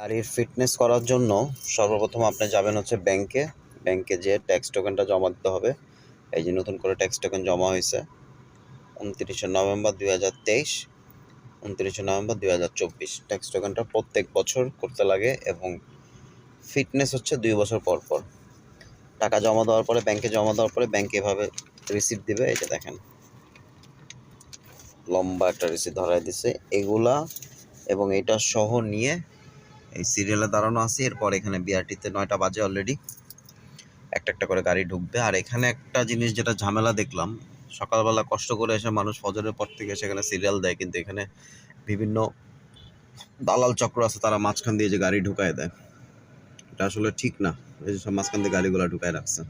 গাড়ির ফিটনেস করার জন্য সর্বপ্রথম আপনি যাবেন হচ্ছে ব্যাংকে ব্যাংকে যে ট্যাক্স টোকেনটা জমা দিতে হবে। এই যে নতুন করে ট্যাক্স টোকেন জমা হয়েছে। উনত্রিশে নভেম্বর দুই হাজার তেইশ, উনত্রিশে নভেম্বর দুই হাজার চব্বিশ। ট্যাক্স টোকেনটা প্রত্যেক বছর করতে লাগে এবং ফিটনেস হচ্ছে দুই বছর পর পর। টাকা জমা দেওয়ার পরে ব্যাংকে জমা দেওয়ার পরে ব্যাংক এভাবে রিসিপ্ট দিবে। যে দেখেন। লম্বা একটা রিসিপ্ট ধরাই দিছে। এগুলা এবং এটা সহ নিয়ে এই সিরিয়ালে দাঁড়ানো আছে। এরপর এখানে বিআরটিতে নয়টা বাজে অলরেডি একটা একটা করে গাড়ি ঢুকবে। আর এখানে একটা জিনিস যেটা ঝামেলা দেখলাম, সকালবেলা কষ্ট করে এসে মানুষ ফজরের পর থেকে সেখানে সিরিয়াল দেয়, কিন্তু এখানে বিভিন্ন দালাল চক্র আছে, তারা মাঝখান দিয়ে যে গাড়ি ঢুকায় দেয়। এটা আসলে ঠিক না। এই সব মাঝখান দিয়ে গাড়িগুলো ঢুকায় রাখছে।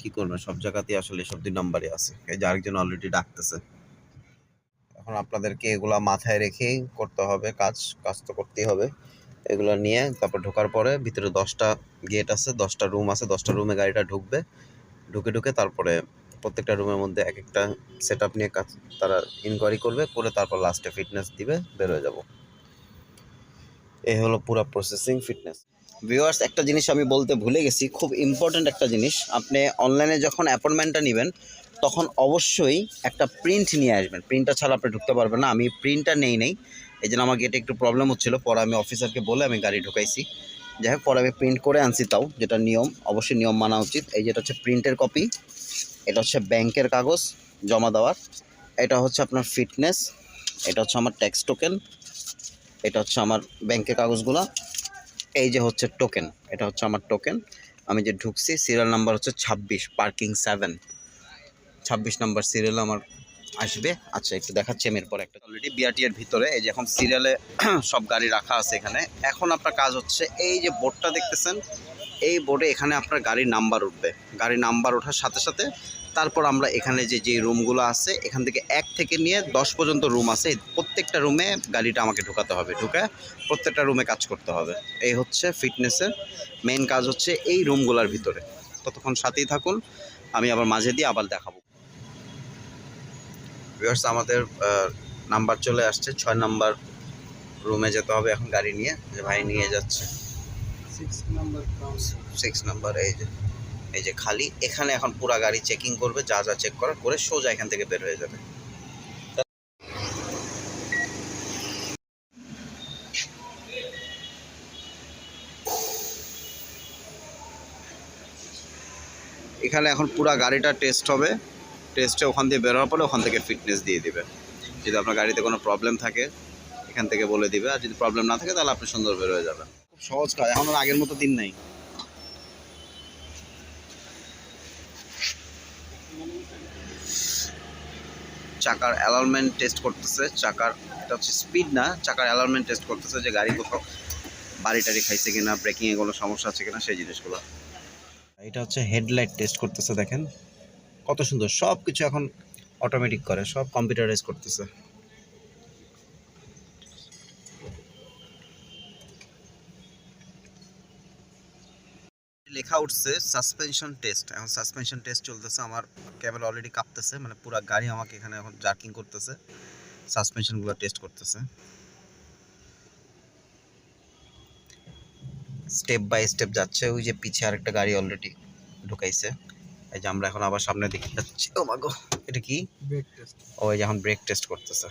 কি করবে? সব জায়গাতেই আসলে সব দুই নম্বরই আছে। এই যে আরেকজন অলরেডি ডাকতেছে। এখন আপনাদেরকে এগুলা মাথায় রেখেই করতে হবে, কাজ কাজ তো করতেই হবে। এগুলো নিয়ে তারপর ঢোকার পরে ভিতরে দশটা গেট আছে, দশটা রুম আছে, দশটা রুমে গাড়িটা ঢুকবে। ঢুকে ঢুকে তারপরে প্রত্যেকটা রুমের মধ্যে এক একটা সেট নিয়ে কাজ, তারা ইনকোয়ারি করবে, করে তারপর লাস্টে ফিটনেস দিবে, বের হয়ে যাব। এই হলো পুরো প্রসেসিং ফিটনেস ভিউয়ার্স একটা জিনিস আমি বলতে ভুলে গেছি, খুব ইম্পর্ট্যান্ট একটা জিনিস। আপনি অনলাইনে যখন অ্যাপয়েন্টমেন্টটা নেবেন তখন অবশ্যই একটা প্রিন্ট নিয়ে আসবেন। প্রিন্টটা ছাড়া আপনি ঢুকতে পারবেন না। আমি প্রিন্টটা নেই নেই। এই জন্য আমার গেটে একটু প্রবলেম হচ্ছিল। পরে আমি অফিসারকে বলে আমি গাড়ি ঢুকাইছি। যাই হোক, পরে আমি প্রিন্ট করে আনছি তাও, যেটা নিয়ম। অবশ্যই নিয়ম মানা উচিত। এই যেটা হচ্ছে প্রিন্টের কপি এটা হচ্ছে ব্যাংকের কাগজ জমা দেওয়ার। এটা হচ্ছে আপনার ফিটনেস এটা হচ্ছে আমার ট্যাক্স টোকেন এটা হচ্ছে আমার ব্যাংকের কাগজগুলো। এই যে হচ্ছে টোকেন এটা হচ্ছে আমার টোকেন আমি যে ঢুকছি সিরিয়াল নাম্বার হচ্ছে ছাব্বিশ পার্কিং সেভেন ছাব্বিশ নম্বর সিরিয়াল আমার আসবে। আচ্ছা একটু দেখাচ্ছি আমি এরপর একটা। অলরেডি বিআরটি এর ভিতরে এই যে এখন সিরিয়ালে সব গাড়ি রাখা আছে এখানে। এখন আপনার কাজ হচ্ছে এই যে বোর্ডটা দেখতেছেন, এই বোর্ডে এখানে আপনার গাড়ির নাম্বার উঠবে। গাড়ির নাম্বার ওঠার সাথে সাথে তারপর আমরা এখানে যে যে রুমগুলো আছে, এখান থেকে এক থেকে নিয়ে দশ পর্যন্ত রুম আছে। প্রত্যেকটা রুমে গাড়িটা আমাকে ঢোকাতে হবে। ঢুকে প্রত্যেকটা রুমে কাজ করতে হবে। এই হচ্ছে ফিটনেসের মেন কাজ হচ্ছে এই রুমগুলোর ভিতরে। ততক্ষণ সাথেই থাকুন। আমি আবার মাঝে দিয়ে আবার দেখাবো। ভিউয়ার্স আমাদের নাম্বার চলে আসছে। ছয় নাম্বার রুমে যেতে হবে এখন গাড়ি নিয়ে। যে ভাই নিয়ে যাচ্ছে। সিক্স নাম্বার এই যে এই যে খালি। এখানে এখন পুরা গাড়ি চেকিং করবে যা যা চেক করার করে সোজা এখান থেকে বের হয়ে যাবে। এখানে এখন পুরা গাড়িটা টেস্ট হবে। টেস্টে ওখান দিয়ে বের হওয়ার পরে ওখান থেকে ফিটনেস দিয়ে দিবে। যদি আপনার গাড়িতে কোনো প্রবলেম থাকে, এখান থেকে বলে দিবে। আর যদি প্রবলেম না থাকে, তাহলে আপনি সুন্দর বের হয়ে যাবেন। খুব সহজ কাজ। এখন আগের মতো দিন নাই। চাকার অ্যালার্মেন্ট টেস্ট করতেছে। চাকার, এটা হচ্ছে স্পিড না। চাকার অ্যালার্মেন্ট টেস্ট করতেছে যে গাড়ি কোথাও বাড়ি টাড়ি খাইছে কিনা ব্রেকিংয়ে কোনো সমস্যা আছে কিনা, সেই জিনিসগুলো। এটা হচ্ছে হেডলাইট টেস্ট করতেছে, দেখেন। কত সুন্দর সব কিছু এখন অটোমেটিক করে, সব কম্পিউটারাইজ করতেছে। লেখা উঠছে সাসপেনশন টেস্ট এখন সাসপেনশন টেস্ট চলতেছে, আমার ক্যামেরা অলরেডি কাঁপতেছে মানে পুরো গাড়ি আমাকে এখানে এখন জার্কিং করতেছে সাসপেনশনগুলো টেস্ট করতেছে। স্টেপ বাই স্টেপ যাচ্ছে, ওই যে পিছে আরেকটা গাড়ি অলরেডি ঢুকাইছে। এই যে আমরা এখন আবার সামনে দেখি যাচ্ছি। ও মাগো এটা কি? ও এই যে এখন ব্রেক টেস্ট করতেছে।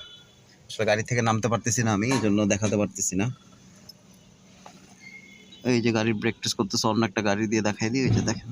আসলে গাড়ি থেকে নামতে পারতেছি না আমি এই জন্য দেখাতে পারতেছি না। এই যে গাড়ির ব্রেক টেস্ট করতেছে অন্য একটা গাড়ি দিয়ে দেখাই দিই ওই যে দেখেন।